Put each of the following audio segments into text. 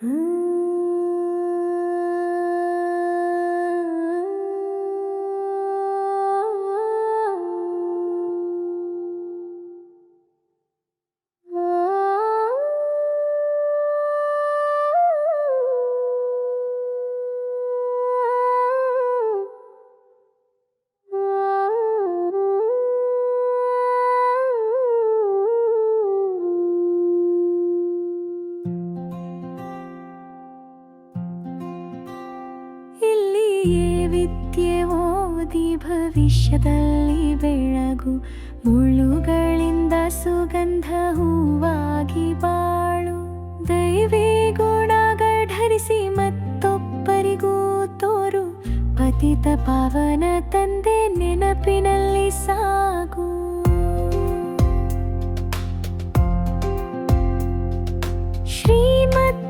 Hmm. ವಿದ್ಯೆಯೇ ವಿದ್ಯೆ ಓದಿ ಭವಿಷ್ಯದಲ್ಲಿ ಬೆಳಗು. ಮುಳ್ಳುಗಳಿಂದ ಸುಗಂಧ ಹೂವಾಗಿ ಬಾಳು. ದೈವಿ ಗುಣಗಢರಿಸಿ ಮತ್ತೊಬ್ಬರಿಗೂ ತೋರು. ಪತಿತ ಪಾವನ ತಂದೆ ನೆನಪಿನಲ್ಲಿ ಸಾಗು. ಶ್ರೀಮತ್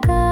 cara.